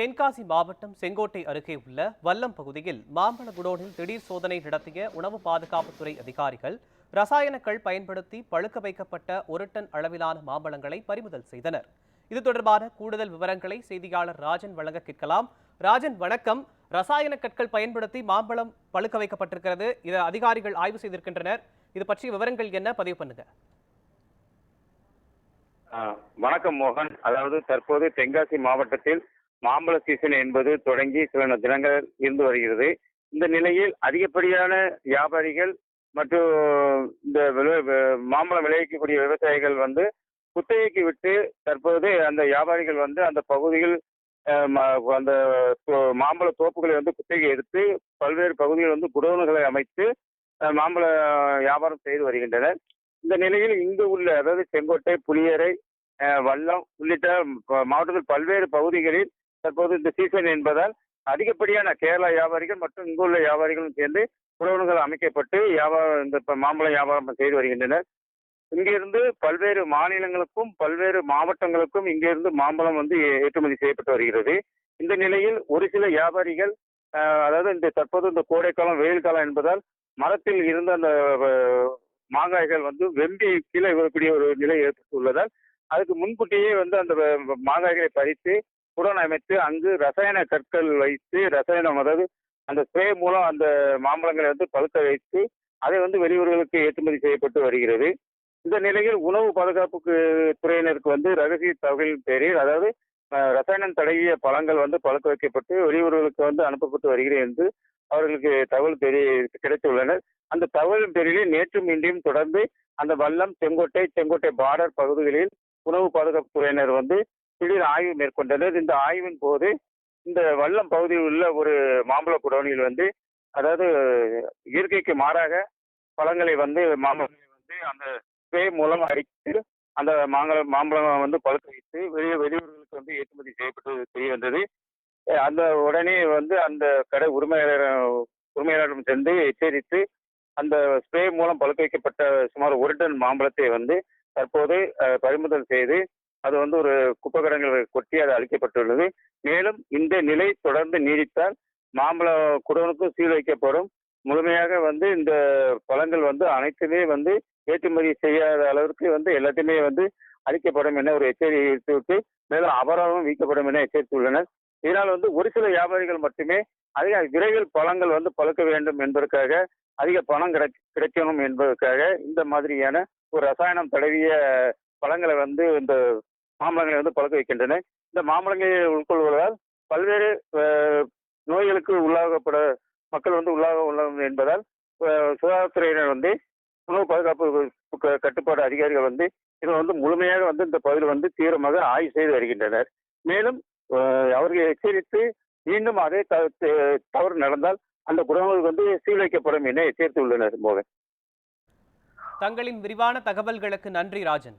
தென்காசி மாவட்டம் செங்கோட்டை அருகே உள்ள வல்லம் பகுதியில் மாம்பழ குடோனில் திடீர் சோதனை நடத்திய உணவு பாதுகாப்புத்துறை அதிகாரிகள் ரசாயனங்கள் பயன்படுத்தி பழுக்க வைக்கப்பட்ட ஒரு டன் அளவிலான மாம்பழங்களை பறிமுதல் செய்தனர். இது தொடர்பான கூடுதல் விவரங்களை செய்தியாளர் ராஜன் வழங்க கேட்கலாம். ராஜன் வணக்கம். ரசாயன கற்கள் பயன்படுத்தி மாம்பழம் பழுக்க வைக்கப்பட்டிருக்கிறது. இதை அதிகாரிகள் ஆய்வு செய்திருக்கின்றனர். இது பற்றிய விவரங்கள் என்ன? பதிவு பண்ணுங்க. வணக்கம் மோகன். அதாவது தற்போது தென்காசி மாவட்டத்தில் மாம்பழ சீசன் என்பது தொடங்கி சில தினங்கள் இருந்து வருகிறது. இந்த நிலையில் அதிகப்படியான வியாபாரிகள் மற்றும் இந்த விளை- மாம்பழம் விளைவிக்கக்கூடிய விவசாயிகள் வந்து குத்தகைக்கு விட்டு தற்போது அந்த வியாபாரிகள் வந்து அந்த பகுதியில் ம- அந்த மாம்பழ தோப்புகளை வந்து குத்தகை எடுத்து பல்வேறு பகுதிகளில் வந்து குடோன்களை அமைத்து மாம்பழ வியாபாரம் செய்து வருகின்றனர். இந்த நிலையில் இங்கு உள்ள அதாவது செங்கோட்டை புளியரை வல்லம் உள்ளிட்ட மாவட்டத்தில் பல்வேறு பகுதிகளில் தற்போது இந்த சீசன் என்பதால் அதிகப்படியான கேரளா வியாபாரிகள் மற்றும் இங்குள்ள வியாபாரிகளும் சேர்ந்து குடோன்கள் அமைக்கப்பட்டு வியாபாரம் இந்த மாம்பழம் வியாபாரம் செய்து வருகின்றனர். இங்கிருந்து பல்வேறு மாநிலங்களுக்கும் பல்வேறு மாவட்டங்களுக்கும் இங்கிருந்து மாம்பழம் வந்து ஏற்றுமதி செய்யப்பட்டு வருகிறது. இந்த நிலையில் ஒரு சில வியாபாரிகள் அதாவது இந்த தற்போது இந்த கோடைக்காலம் வெயில் காலம் என்பதால் மரத்தில் இருந்த அந்த மாங்காய்கள் வந்து வெம்பி கீழே விழக்கூடிய ஒரு நிலை ஏற்பட்டுள்ளதால் அதுக்கு முன்கூட்டியே வந்து அந்த வ- மாங்காய்களை பறித்து புனரமைத்து அமைத்து அங்கு ரசாயன கற்கள் வைத்து ரசாயனம் அதாவது அந்த ஸ்ப்ரே மூலம் அந்த மாம்பழங்களை வந்து பழுக்க வைத்து அதை வந்து வெளியூர்களுக்கு ஏற்றுமதி செய்யப்பட்டு வருகிறது. இந்த நிலையில் உணவு பாதுகாப்புக்கு துறையினருக்கு வந்து ரகசிய தகவலின் பேரில் அதாவது ரசாயனம் தடவிய பழங்கள் வந்து பழுக்க வைக்கப்பட்டு வெளியூர்களுக்கு வந்து அனுப்பப்பட்டு வருகிறது என்று அவர்களுக்கு தகவல் தெரிய கிடைத்துள்ளனர். அந்த தகவலின் பேரிலே நேற்றும் இன்றையும் தொடர்ந்து அந்த வல்லம் செங்கோட்டை செங்கோட்டை பார்டர் பகுதிகளில் உணவு பாதுகாப்பு துறையினர் வந்து திடீர் ஆய்வு மேற்கொண்டது. இந்த ஆய்வின் போது இந்த வல்லம் பகுதியில் உள்ள ஒரு மாம்பழ குடோனியில் வந்து அதாவது இயற்கைக்கு மாறாக பழங்களை வந்து மாம்பழங்களை வந்து அந்த ஸ்ப்ரே மூலம் அடித்து அந்த மாங்கல மாம்பழம் வந்து பழுக்க வைத்து வெளியே வெளியூர்களுக்கு வந்து ஏற்றுமதி செய்யப்பட்டு தெரிய வந்தது. அந்த உடனே வந்து அந்த கடை உரிமையாளர் உரிமையாளரிடம் சென்று எச்சரித்து அந்த ஸ்ப்ரே மூலம் பழுக்க வைக்கப்பட்ட சுமார் ஒரு டன் மாம்பழத்தை வந்து தற்போது பறிமுதல் செய்து அது வந்து ஒரு குப்பை கிடங்கில் கொட்டி அது அழிக்கப்பட்டுள்ளது. மேலும் இந்த நிலை தொடர்ந்து நீடித்தால் மாம்பழ குடோனுக்கும் சீல் வைக்கப்படும். முழுமையாக வந்து இந்த பழங்கள் வந்து அனைத்துமே வந்து ஏற்றுமதி செய்யாத அளவிற்கு வந்து எல்லாத்தையுமே வந்து அழிக்கப்படும் என ஒரு எச்சரிக்கை விட்டு மேலும் அபராதம் வீக்கப்படும் என எச்சரித்துள்ளனர். இதனால் வந்து ஒரு சில வியாபாரிகள் மட்டுமே அதிக விரைவில் பழங்கள் வந்து பழுக்க வேண்டும் என்பதற்காக அதிக பணம் கிடை கிடைக்கணும் என்பதற்காக இந்த மாதிரியான ஒரு ரசாயனம் தடவிய பழங்களை வந்து இந்த மாம்பழங்களை வந்து பழுக்க வைக்கின்றன. இந்த மாம்பழங்களை உட்கொள்வதால் பல்வேறு நோய்களுக்கு உள்ளாகப்பட மக்கள் வந்து உள்ளாக உள்ளாகும் என்பதால் சுகாதாரத்துறையினர் வந்து உணவு பாதுகாப்பு கட்டுப்பாடு அதிகாரிகள் வந்து இதை வந்து முழுமையாக வந்து இந்த பகுதியில் வந்து தீவிரமாக ஆய்வு செய்து வருகின்றனர். மேலும் அவர்கள் எச்சரித்து மீண்டும் அதே த- தவறு நடந்தால் அந்த குடங்களுக்கு வந்து சீல் வைக்கப்படும் என எச்சரித்துள்ளனர் மோகன். தங்களின் விரிவான தகவல்களுக்கு நன்றி ராஜன்.